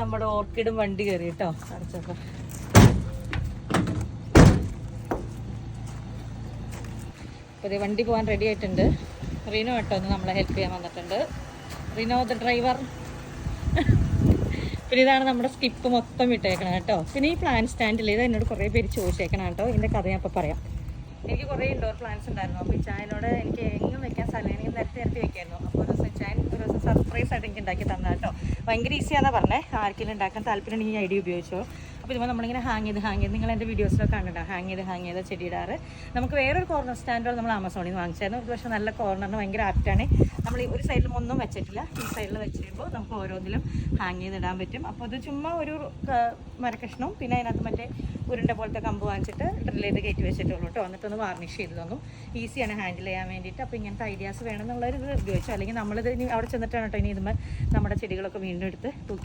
നമ്മുടെ ഓർക്കിഡും വണ്ടി കയറി കേട്ടോ അടച്ചപ്പോ. അപ്പോൾ വണ്ടി പോകാൻ റെഡി ആയിട്ടുണ്ട്. റീനോ കേട്ടോ ഒന്ന് നമ്മളെ ഹെൽപ്പ് ചെയ്യാൻ വന്നിട്ടുണ്ട്. റീനോ ദ ഡ്രൈവർ പിന്നെ ഇതാണ് നമ്മുടെ സ്കിപ്പ് മൊത്തം ഇട്ടേക്കണം കേട്ടോ. പിന്നെ ഈ പ്ലാൻ സ്റ്റാൻഡിൽ ഇത് എന്നോട് കുറേ പേര് ചോദിച്ചേക്കണം കേട്ടോ. ഇതിന്റെ കഥ ഞാൻ ഇപ്പോൾ പറയാം. എനിക്ക് കുറേ ഇൻഡോർ പ്ലാന്റ്സ് ഉണ്ടായിരുന്നു. അപ്പോൾ ഈ ചായനോട് എനിക്ക് എങ്ങും ആയിട്ട് എനിക്ക് ഉണ്ടാക്കി തന്നാട്ടോ ഭയങ്കര ഈസിയാണെന്ന് പറഞ്ഞേ. ആർക്കെങ്കിലും ഉണ്ടാക്കാൻ താല്പര്യം ഉണ്ടെങ്കിൽ ഈ ഐഡിയ ഉപയോഗിച്ചോ. അപ്പോൾ ഇതുപോലെ നമ്മളിങ്ങനെ ഹാങ് ചെയ്ത് ഹാങ് ചെയ്ത് നിങ്ങൾ എന്റെ വീഡിയോസിലൊക്കെ കണ്ടോ ഹാങ് ചെയ്ത് ഹാങ് ചെയ്ത് ചെടിയിടാറ്. നമുക്ക് വേറൊരു കോർണർ സ്റ്റാൻഡോ നമ്മൾ ആമസോണിൽ നിന്ന് വാങ്ങിച്ചായിരുന്നു ഒരു പക്ഷേ നല്ല കോർണറിന് ഭയങ്കര ആപ്റ്റാണ് നമ്മൾ ഒരു സൈഡിലും ഒന്നും വെച്ചിട്ടില്ല. ഈ സൈഡിൽ വെച്ച് കഴിയുമ്പോൾ നമുക്ക് ഓരോന്നിലും ഹാങ് ചെയ്തിടാൻ പറ്റും. അപ്പോൾ ഇത് ചുമ്മാ ഒരു മരക്കഷ്ണവും പിന്നെ അതിനകത്ത് മറ്റേ ഉരുണ്ട പോലത്തെ കമ്പ് വാങ്ങിച്ചിട്ട് ഡ്രിൽ ചെയ്ത് കയറ്റി വെച്ചിട്ടുള്ളൂ കേട്ടോ. എന്നിട്ടൊന്ന് വാർണിഷ് ചെയ്ത് തന്നു. ഈസിയാണ് ഹാൻഡിൽ ചെയ്യാൻ വേണ്ടിയിട്ട്. അപ്പോൾ ഇങ്ങനത്തെ ഐഡിയാസ് വേണമെന്നുള്ളൊരു ഇത് ഉപയോഗിച്ചു. അല്ലെങ്കിൽ നമ്മളിത് ഇനി അവിടെ ചെന്നിട്ടാണ് കേട്ടോ ഇനി ഇതുമ്പോൾ നമ്മുടെ ചെടികളൊക്കെ വീണ്ടും എടുത്ത്